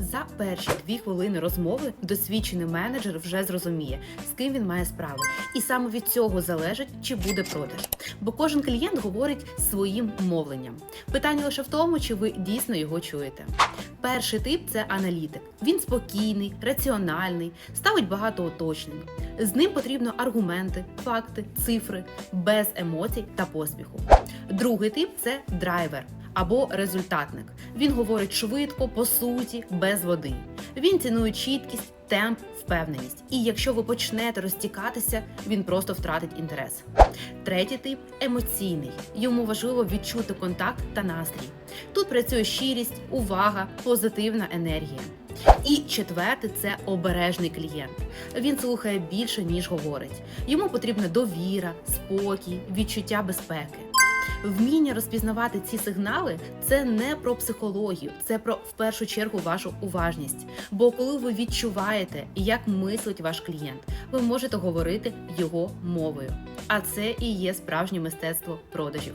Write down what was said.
За перші дві хвилини розмови досвідчений менеджер вже зрозуміє, з ким він має справу, і саме від цього залежить, чи буде продаж. Бо кожен клієнт говорить своїм мовленням. Питання лише в тому, чи ви дійсно його чуєте. Перший тип це аналітик. Він спокійний, раціональний, ставить багато уточнень. З ним потрібно аргументи, факти, цифри, без емоцій та поспіху. Другий тип це драйвер або результатник. Він говорить швидко, по суті, без води. Він цінує чіткість, темп, впевненість. І якщо ви почнете розтікатися, він просто втратить інтерес. Третій тип емоційний. Йому важливо відчути контакт та настрій. Тут працює щирість, увага, позитивна енергія. І четвертий це обережний клієнт. Він слухає більше, ніж говорить. Йому потрібна довіра, спокій, відчуття безпеки. Вміння розпізнавати ці сигнали це не про психологію, це про в першу чергу вашу уважність. Бо коли ви відчуваєте, як мислить ваш клієнт, ви можете говорити його мовою. А це і є справжнє мистецтво продажів.